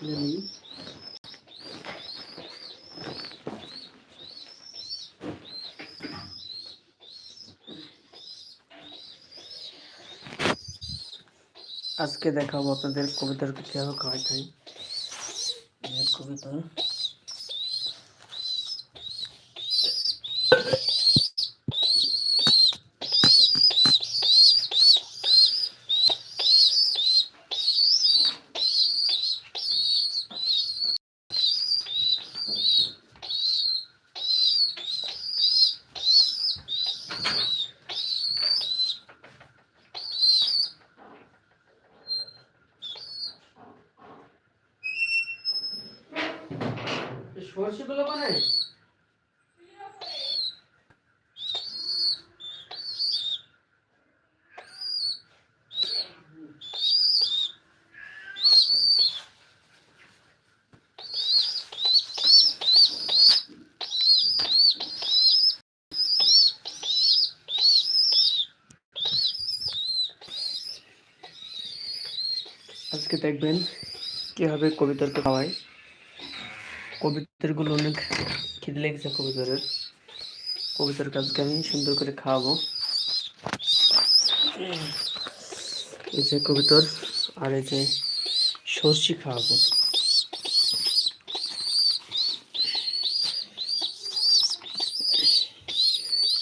খুলে নিই। আজকে দেখাবো আপনাদের কবিতার কিছু কাজ হয় কবিতা সর্ষে গুলো বানাই? আজকে দেখবেন কীভাবে কবিতরকে খাওয়ায় কবিতাগুলো অনেক খিদে লেগেছে কবিতরের কবিতার কাজকে আমি সুন্দর করে খাওয়াবো। এই যে কবিতর, আর এই যে সর্ষি খাওয়াবো।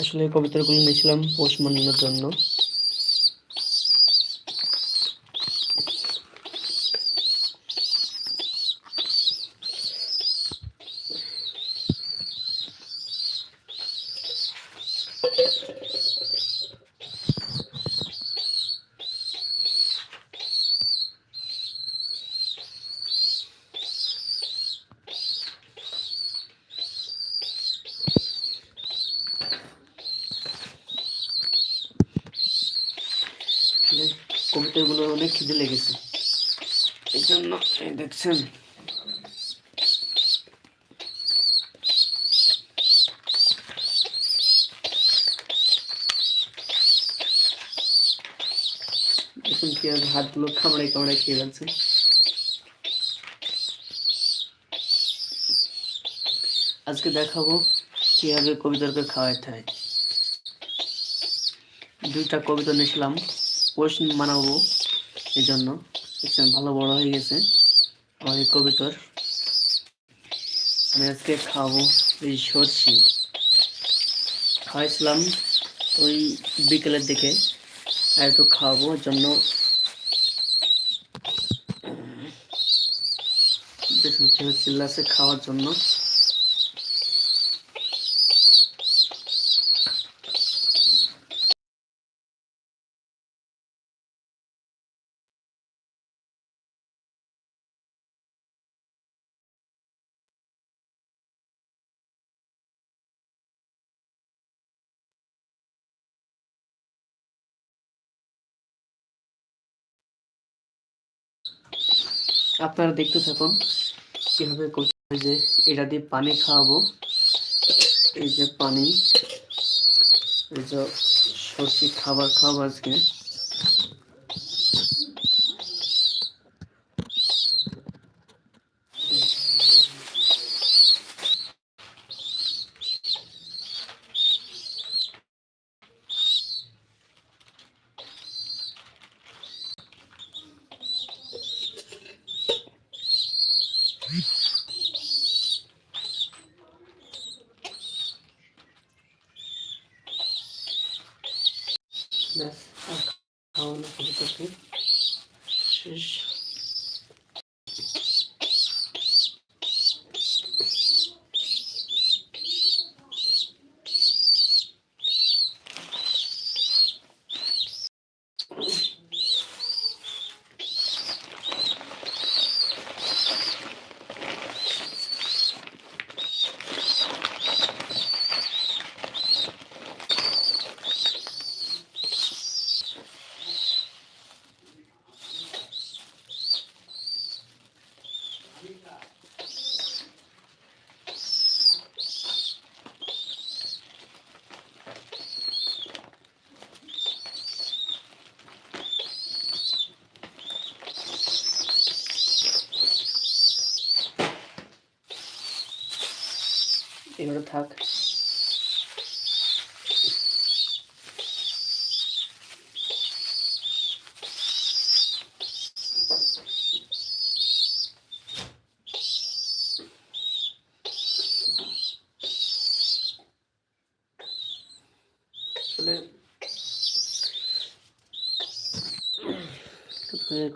আসলে কবিতাগুলো নিয়েছিলাম পোষ মানানোর জন্য আসলে কবিতাগুলো অনেক খিদে লেগেছে। এই জন্য এই দেখছেন। দেখুন কি হাতগুলো কামড়াই কামড়াই খেয়ে যাচ্ছে। আজকে দেখাবো কীভাবে কবিতাকে খাওয়াইতে হয়। দুইটা কবিতা নিয়েছিলাম। প্রশ্ন মানাবো এই জন্য ভালো বড় হয়ে গেছে, আমার এই কবিতর। আমি আজকে খাব এই সর্ষে। খাওয়াইছিলাম ওই বিকেলের দিকে, আর একটু খাওয়াবো জন্য। চিল্লাছে খাওয়ার জন্য। আপনারা দেখতে থাকুন কীভাবে করতে হয় যে এটা দিয়ে পানি খাওয়াবো। এই যে পানি, এই যে সর্ষে খাবার খাওয়াবো আজকে। এবারে থাক।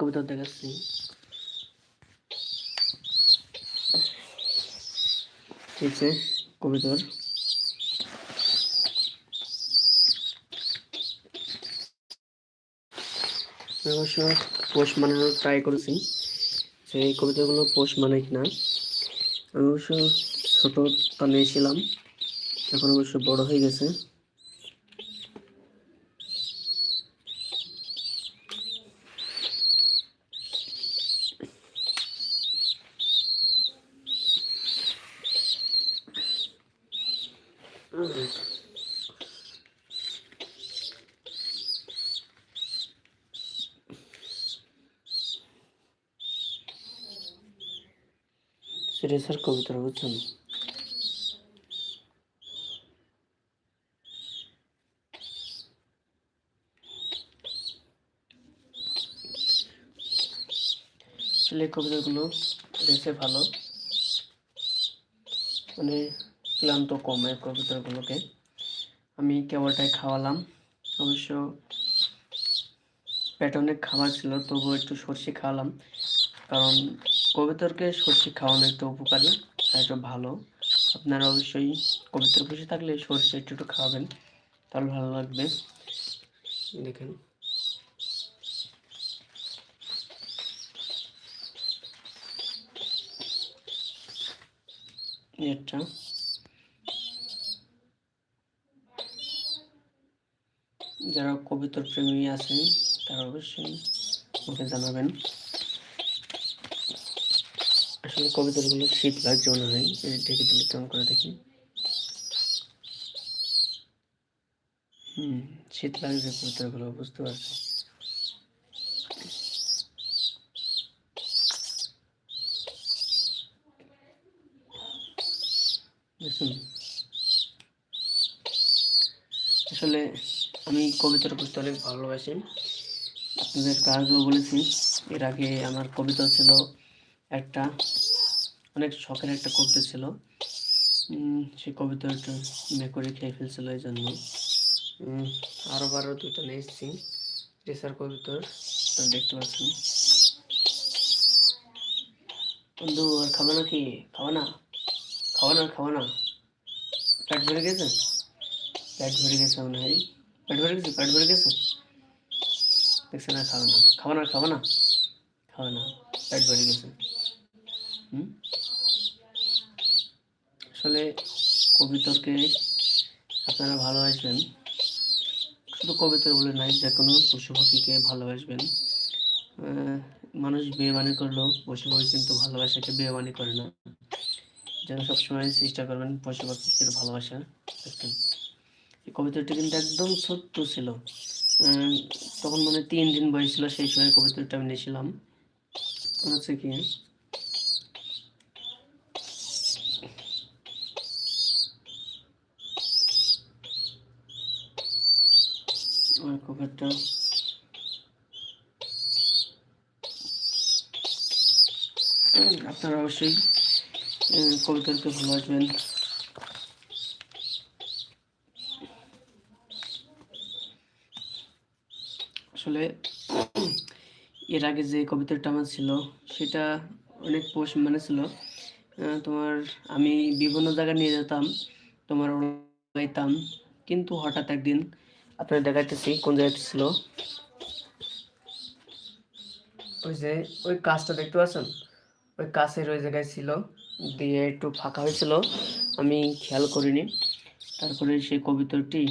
কবিতা দেখাচ্ছি। ঠিক আছে? কবিতার। অবশ্য পোস্ট বানানোর ট্রাই করেছি সেই কবিতাগুলো পোস্ট মানে কিনা। আমি অবশ্য ছোট বানিয়েছিলাম এখন অবশ্য বড় হয়ে গেছে। সিরিয়াসের কবিতা বুঝছেন? আসলে কবিতাগুলো রেসে ভালো। মানে ক্লান্ত কমে কবিতাগুলোকে। আমি কেবলটাই খাওয়ালাম। অবশ্য পেটে অনেক খাবার ছিল, তবুও একটু সর্ষে খাওয়ালাম। কারণ কবিতরকে সর্ষে খাওয়ানো একটু উপকারী একটু ভালো। আপনারা অবশ্যই কবিতর খুশি থাকলে সর্ষে একটু একটু খাওয়াবেন তাহলে ভালো লাগবে। দেখেন। এটা যারা কবিতর প্রেমী আছেন তারা অবশ্যই আমাকে জানাবেন। আসলে কবিতাগুলো শীত লাগছে মনে হয় ঢেকে দিলে কেমন করে দেখি? হুম, শীত লাগছে কবিতাগুলো, বুঝতে পারছি। আসলে আমি কবিতার পড়তে অনেক ভালোবাসি। আপনাদের আগেও বলেছি, এর আগে আমার কবিতা ছিল একটা অনেক শখের একটা কবিতা ছিল। সেই কবিতাটা মেকরে খেয়ে ফেলছিল এই জন্য আরও আরও বারো দুইটা নিয়ে এসেছি রেসার কবিতার। তা দেখতে পাচ্ছেন। বন্ধু আর খাবে না কি? খাবে না? খাওয়া না খাওয়া না। পেট ভরে গেছে? পেট ভরে গেছে মনে হয়। পেট ভরে গেছে পেট ভরে গেছে? দেখছে না খাবে না। খাওয়া না খাবে না? খাবে না পেট ভরে গেছে। আসলে কবিতরকে আপনারা ভালোবাসবেন শুধু কবিতর বলে নাই, যে কোনো পশু পাখিকে ভালোবাসবেন। মানুষ বেমানি করলেও পশু পাখি কিন্তু ভালোবাসাকে বেমানি করে না। যেন সবসময় চেষ্টা করবেন পশু পাখিদের ভালোবাসা দেখতেন এই কবিতাটি কিন্তু একদম ছোট্ট ছিল। তখন মানে তিন দিন বয়স ছিল, সেই সময় কবিতাটা আমি নিয়েছিলাম। হচ্ছে কি? আমার কবিতা আপনারা অবশ্যই কবিতাকে ভালোবাসবেন। আসলে, এর আগে যে কবিতাটা আমার ছিল, সেটা অনেক পোস্ট মানে ছিল তোমার আমি বিভিন্ন জায়গায় নিয়ে যেতাম, তোমার উড়াইতাম কিন্তু হঠাৎ একদিন আপনার দেখাইতেছি, কোন জায়গাতে ছিল? ওই যে, ওই কাজটা দেখতে পাচ্ছেন? ওই কাছের ওই জায়গায় ছিল, দিয়ে একটু ফাঁকা হয়েছিল, আমি খেয়াল করিনি। তারপরে সেই কবিতাটি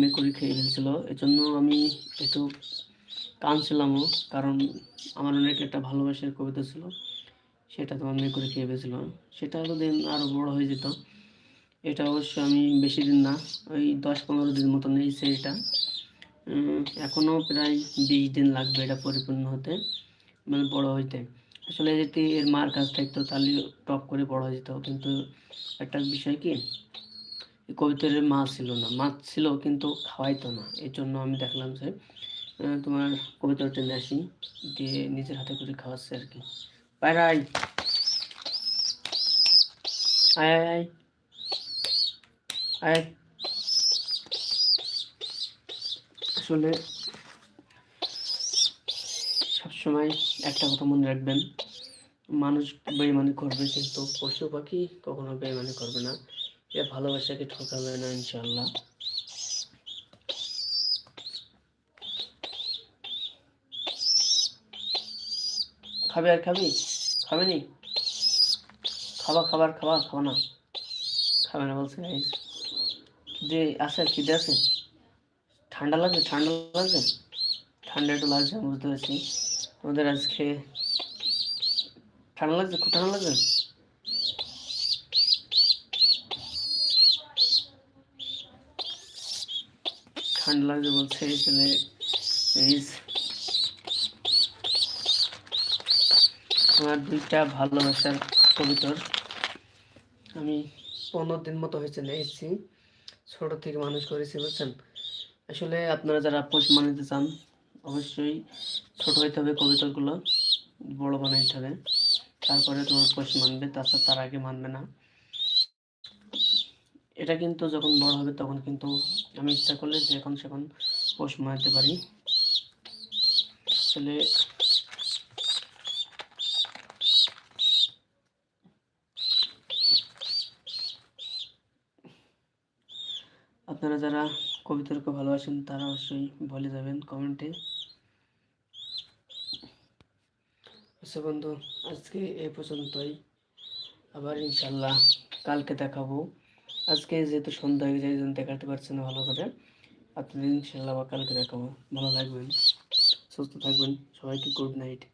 মেকুরি খেয়ে ফেলছিল। এজন্য আমি একটু কাঁদছিলামও কারণ আমার অনেক একটা ভালোবাসার কবিতা ছিল। সেটা তোমার মেকুরি খেয়ে ফেলছিল সেটা দিন আরও বড় হয়ে যেত। এটা অবশ্য আমি বেশি দিন না, ওই দশ পনেরো দিন মতো নিয়েছি এটা। উম, এখনও প্রায় বিশ দিন লাগবে এটা পরিপূর্ণ হতে মানে বড় হইতে। আসলে যদি এর মার কাছ থাকতো তাহলে টপ করে বড় হয়ে যেত কিন্তু একটা বিষয় কি কবিতার মা ছিল না। মা ছিল কিন্তু খাওয়াইতো না। এই জন্য আমি দেখলাম যে তোমার কবিতার টেনে আসি দিয়ে নিজের হাতে করে খাওয়াচ্ছে আর কি। বাইরে আয় আয় আয়। আয় আয় আসলে সবসময় একটা কথা মনে রাখবেন, মানুষ বেইমানি করবে কিন্তু পশু পাখি কখনো বেইমানি করবে না। এ ভালোবাসাকে ঠকাবে না ইনশাল্লাহ খাবে আর খাবি? খাবে নি খাবা খাবার খাবা খাবা না। খাবে না বলছে। খিদে আছে খিদে আছে? ঠান্ডা লাগছে ঠান্ডা লাগছে? ঠান্ডা একটু লাগছে, আমি বুঝতে পারছি। আমাদের আজকে ঠান্ডা লাগছে, খুব ঠান্ডা লাগছে? ঠান্ডা লাগছে বলছে তাহলে এই আমার দুইটা ভালোবাসার কবিতর। আমি পনেরো দিন মতো হয়েছে এসেছি ছোট থেকে মানুষ করেছি, বুঝছেন? আসলে আপনারা যারা পোষ মানাতে চান, অবশ্যই ছোট হইতে হবে কবিতাগুলো, বড় বানাইতে হবে। তারপরে তোমার পোষ মানবে, তাছাড়া তার আগে মানবে না। এটা কিন্তু যখন বড় হবে, তখন কিন্তু আমি ইচ্ছা করলে যে এখন সেখন পোষ মানাতে পারি। আসলে আপনারা যারা কবিতাকে ভালোবাসেন, তারা অবশ্যই বলে যাবেন কমেন্টে। আচ্ছা বন্ধু, আজকে এই পর্যন্তই। আবার ইনশাল্লাহ কালকে দেখাবো। আজকে যেহেতু সন্ধ্যা হয়ে যায় জন্য দেখাতে পারছি না ভালো করে। আপনাদের ইনশাল্লাহ আবার কালকে দেখাবো। ভালো থাকবেন, সুস্থ থাকবেন, সবাইকে গুড নাইট।